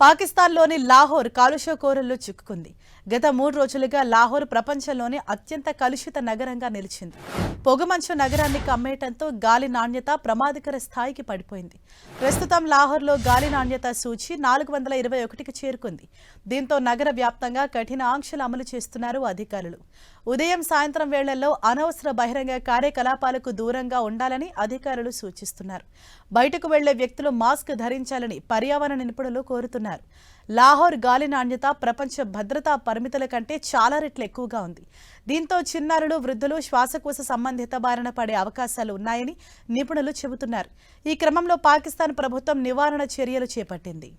పాకిస్తాన్లోని లాహోర్ కాలుష్య కోరల్లో చిక్కుకుంది. గత మూడు రోజులుగా లాహోర్ ప్రపంచంలోనే అత్యంత కలుషిత నగరంగా నిలిచింది. పొగమంచు నగరాన్ని కమ్మేయటంతో గాలి నాణ్యత ప్రమాదకర స్థాయికి పడిపోయింది. ప్రస్తుతం లాహోర్లో గాలి నాణ్యత సూచి నాలుగు వందల ఇరవై ఒకటికి చేరుకుంది. దీంతో నగర వ్యాప్తంగా కఠిన ఆంక్షలు అమలు చేస్తున్నారు అధికారులు. ఉదయం సాయంత్రం వేళల్లో అనవసర బహిరంగ కార్యకలాపాలకు దూరంగా ఉండాలని అధికారులు సూచిస్తున్నారు. బయటకు వెళ్ళే వ్యక్తులు మాస్క్ ధరించాలని పర్యావరణ నిపుణులు కోరుతున్నారు. లాహోర్ గాలి నాణ్యత ప్రపంచ భద్రతా పరిమితుల కంటే చాలా రెట్లు ఎక్కువగా ఉంది. దీంతో చిన్నారులు వృద్ధులు శ్వాసకోశ సంబంధిత బారిన పడే అవకాశాలు ఉన్నాయని నిపుణులు చెబుతున్నారు. ఈ క్రమంలో పాకిస్తాన్ ప్రభుత్వం నివారణ చర్యలు చేపట్టింది.